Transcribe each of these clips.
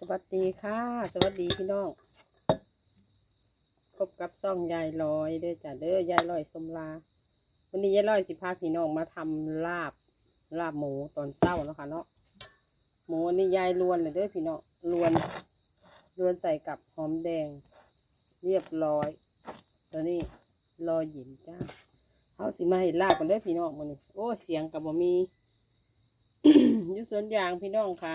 สวัสดีค่ะ สวัสดีพี่น้องพบกับซ่องยายลอยเด้อจ้ะเด้อยายลอยสมลา วันนี้ยายลอยสิพาพี่น้องมาทำลาบลาบหมูตอนเช้าเนาะค่ะเนาะหมูนนี้ยายลวนเลยเด้อพี่น้องลวนลวนใส่กับหอมแดง เรียบร้อย ตัวนี้รอหยินจ้าเขาสิมาให้ลาบกันเด้อพี่น้องมันนี้โอ้เสียงกับบ่มีอยู่สวนยางพี่น้องค่ะ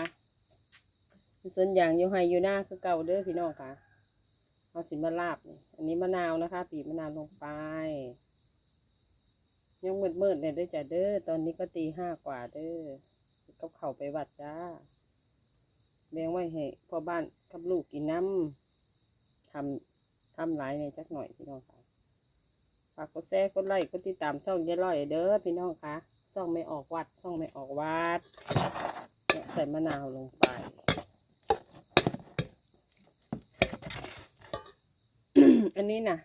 ส่วนอย่างอยู่ไฮอยู่หน้าคือเก่าเด้อพี่น้องค่ะเอาสิมาลาบอันนี้มะนาวนะคะบีบมะนาวลงไปยังมืดมืดๆเนี่ยเด้อจ้ะเด้อตอนนี้ก็ตีห้ากว่าเด้อก็เข้าไปวัดจ้าแบ่งไว้ให้พ่อบ้านกับลูกกินน้ำทำทำหลายในจักหน่อยพี่น้องค่ะฝากกดแชร์กดไลค์กดติดตามช่องยายร้อยเด้อพี่น้องค่ะช่องไม่ออกวัดช่องไม่ออกวัดเนี่ยใส่มะนาวลงไป อันนี้นะ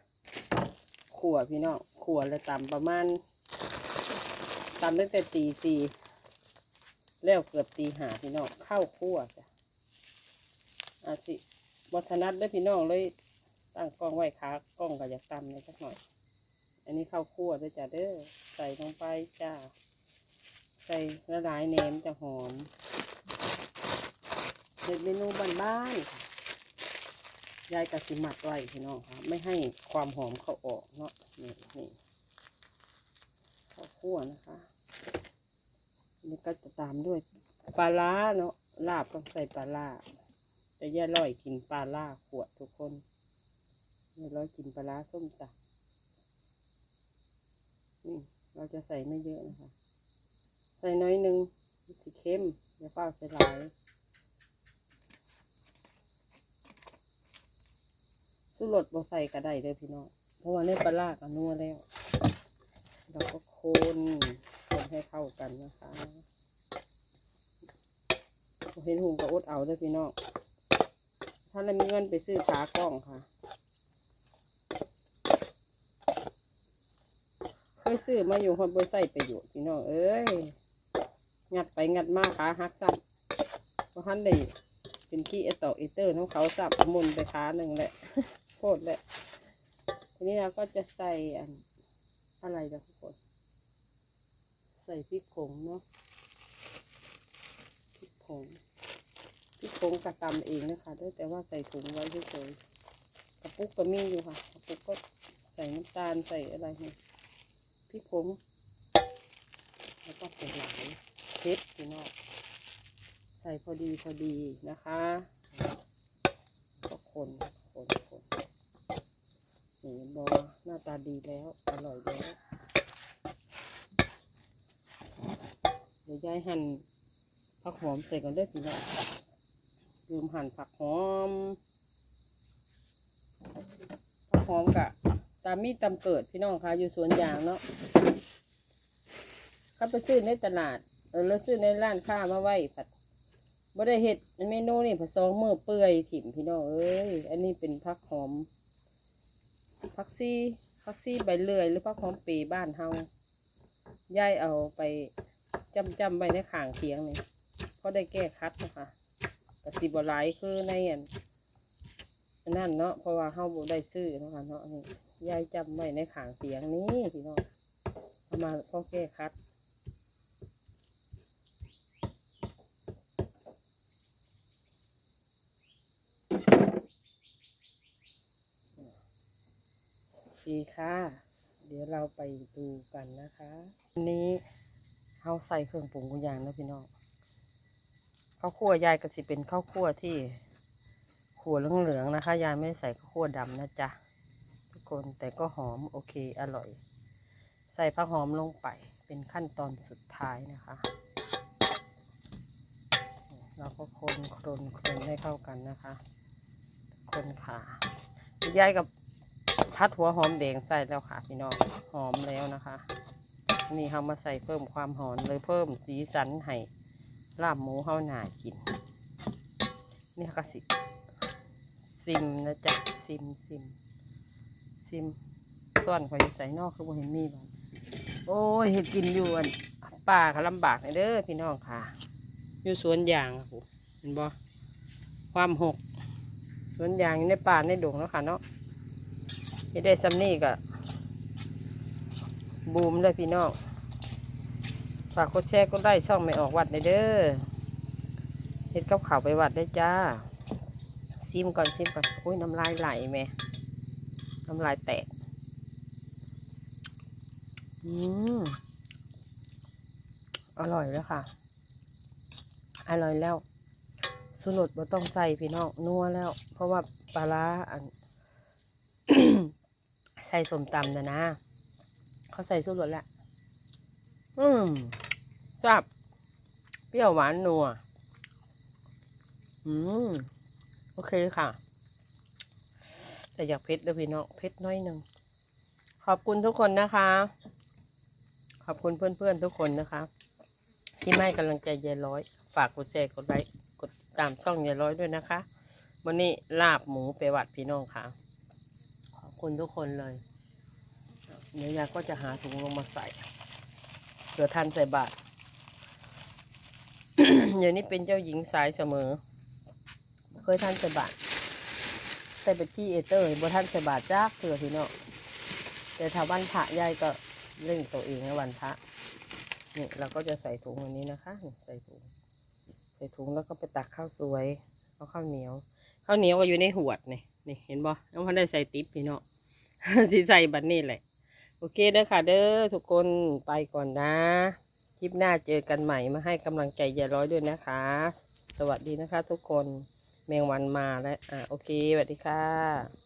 ขั่วพี่น้องขั่วเลยต่ำประมาณต่ำตั้งแต่ตีสี่แล้วเกือบตีหาพี่น้องเข้าคั่วจ้ะอาสิวัฒนัดได้พี่น้องเลยตั้งกล้องไว้ขากล้องก็อยากตำเลยสักหน่อย อันนี้ข้าวคั่วด้วยจ้ะเด้อใส่ลงไปจ้า ใส่ละลายแหนมจะหอมเป็นเมนูบ้านๆ ยายกะสิมัดไว้พี่น้องค่ะไม่ให้ความหอมเขาออกเนาะนี่นี่ข้าวคั่วนะคะนี่ก็จะตามด้วยปลาล่าเนาะลาบต้องใส่ปลาล่าแต่ย่าร้อยกินปลาล่าขวดทุกคนย่าร้อยกินปลาล่าส้มจ้ะนี่เราจะใส่ไม่เยอะนะคะ ใส่น้อยหนึงสีเข้มอย่าเฝ้าใส่หลาย สูรสบ่ใส่ก็ได้เลยพี่น้อง เพราะว่าในปลาร้ากับนัวแล้ว เราก็คนคนให้เข้ากันนะคะเห็นหุงก็อดเอาเด้อพี่น้อง ถ้าเรามีเงินไปซื้อขากล้องค่ะเคยซื้อมาอยู่คนบ่ใส่ประโยชน์พี่น้องเอ้ย งัดไปงัดมาขาหักซ้ำเพราะท่านได้เป็นขี้เอตอกเอเตอร์ของเขาสับมุนไปขาหนึ่งแหละ โคตรแหละทีนี้เราก็จะใส่อันอะไรนะทุกคนใส่พริกผงเนาะพริกผงพริกผงกระตำเองนะคะด้วยแต่ว่าใส่ถุงไว้เฉยๆกระปุกก็มีอยู่ค่ะกระปุกก็ใส่น้ำตาลใส่อะไรเนี่ยพริกผงแล้วก็ผงหลายเผ็ดพี่น้องใส่พอดีพอดีนะคะ ก็คนคนคน นี่บอหน้าตาดีแล้ว อร่อยแล้ว เดี๋ยวยายหั่นผักหอมใส่ก่อนเด้อพี่น้องลืมหั่นผักหอม ผักหอมกะ ตามมีตามเกิดพี่น้องคะอยู่สวนยางเนาะเขาไปซื้อในตลาด เออแล้วซื้อในร้านค้ามาไว้ผัดบ่ได้เห็ดเมนูนี่ผสมมือเปื่อยถิ่มพี่น้องเอ้ย อันนี้เป็นผักหอม ผักซี่ผักซี่ใบเลื่อย หรือผักหอมปีบ้านเฮาย่ายเอาไปจำจำไว้ในข่างเคียงนี่เพราะได้แก้คัดนะคะกะสีบหลายคือในอันนั่นเนาะเพราะว่าเฮาบ่ได้ซื้อเนาะคะเนาะนี่ย่ายจำไว้ในข่างเคียงนี้พี่น้องเอามาพ่อแก้คัด คค่ะ เดี๋ยวเราไปดูกันนะคะอันนี้เราใส่เครื่องปรุงทุกอย่างนะพี่น้องข้าวคั่วยายก็สิเป็นข้าวคั่วที่ขั่วเหลืองๆนะคะ ยายไม่ได้ใส่ข้าวคั่วดำนะจ๊ะทุกคนแต่ก็หอมโอเคอร่อย ใส่ผักหอมลงไปเป็นขั้นตอนสุดท้ายนะคะ เราก็คนคนคนให้เข้ากันนะคะ คนค่ะยายกับ พัดหัวหอมแดงใส่แล้วค่ะพี่น้องหอมแล้วนะคะ นี่เขามาใส่เพิ่มความหอมเลยเพิ่มสีสันให้ลาบหมูเข้าหนากิน นี่ก็สิซิมนะจ๊ะซิมซิมซิมส่วนขอยใส่นอกคือบ่เห็นมีบ้างโอ้ยเห็ดกินอยู่อันป่าเขาลำบากเลยเด้อพี่น้องค่ะ อยู่สวนยางค่ะผมเห็นบ่ความหกสวนยางอยู่ในป่าในดงแล้วค่ะเนาะ ที่ได้ซัมนี่ก็บูมเลยพี่น้องฝากกดแชร์กดไลค์ช่องไม่ออกวัดเลยเด้อเฮ็ดกับข่าวไปวัดได้จ้า ซิมก่อนซิมก่อนอุ้ยน้ำลายไหลแม่น้ำลายแตกอืมอร่อยแล้วค่ะ อร่อยแล้ว สุรสบ่ต้องใส่พี่น้องนัวแล้ว เพราะว่าปลาร้าอัน ใส่สมตำนะนะ เขาใส่สุรสแล้วอืมจับเปรี้ยวหวานนัว อืม โอเคค่ะ แต่อยากเผ็ดเลยพี่น้องเผ็ดน้อยหนึ่ง ขอบคุณทุกคนนะคะ ขอบคุณเพื่อนๆทุกคนนะคะ ที่ไม่กำลังใจยายร้อย ฝากกดแชร์กดไลค์กดตามช่องยายร้อยด้วยนะคะ วันนี้ลาบหมูไปวัดพี่น้องค่ะ คุณทุกคนเลย เดี๋ยวยายก็จะหาถุงลงมาใส่เผื่อทันใส่บาตรเดี๋ยวนี้เป็นเจ้าหญิงสายเสมอ เคยทันใส่บาตรใส่เป็นที่เอเตอร์บ่ทันใส่บาตรจ้าเผื่อพี่น้องแต่ถ้าวันพระยายก็เร่งตัวเองในวันพระนี่เราก็จะใส่ถุงอันนี้นะคะ ใส่ถุง ใส่ถุงแล้วก็ไปตักข้าวสวย เอาข้าวเหนียว ข้าวเหนียวก็อยู่ในหวดนี่ นี่เห็นบ่น้องพันได้ใส่ติ๊บพี่เนาะสีใส่บัดนี้แหละ โอเคเด้อค่ะ เด้อทุกคนไปก่อนนะ คลิปหน้าเจอกันใหม่มาให้กำลังใจยายร้อยด้วยนะคะ สวัสดีนะคะ ทุกคนแมงวันมาแล้วอ่าโอเคสวัสดีค่ะ